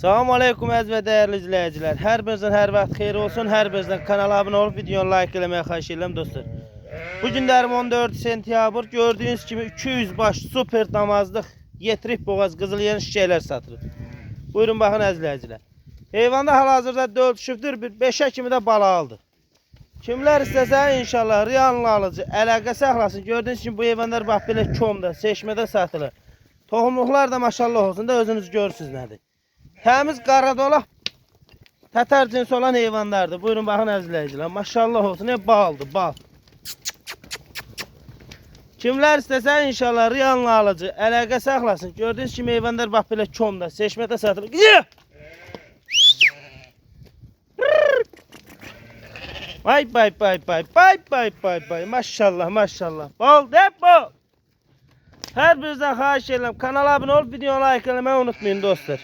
Selamun Aleyküm əziz və dəyərli izləyicilər. Hər birinizin hər vaxt xeyir olsun. Hər birinizdən kanala abunə olub videonu like eləməyi xahiş edirəm dostlar. Bu günlərim 14 sentyabr. Gördüyünüz kimi 200 baş super damazlıq yetirib boğaz qızıl yeni çiçəklər satılır. Buyurun baxın əziz izləyicilər. Heyvanda hal-hazırda 4 şüftür, bir 5-ə kimi də bala aldı. Kimlər istəsə inşallah riyanlı alıcı əlaqə saxlasın. Gördüyünüz kimi bu heyvanlar bax belə komda, seçmədə satılır. Toxumluqlar da maşallah olsun da özünüz görürsüz nədir. Təmiz qara dolaq tətər cins olan heyvanlardır. Buyurun baxın əzizləyicilər. Maşallah olsun. Ne baldır, bal. Kimlər istəsə inşallah riyanlı alıcı əlaqə saxlasın. Gördüyünüz kimi heyvanlar bax belə komda, seçmədə satılır. Gidiyor. Vay bay bay bay bay bay bay bay maşallah maşallah bal de bal. Her birinizden xahiş edirəm kanala abunə olub videonu like eləməyi unutmayın dostlar.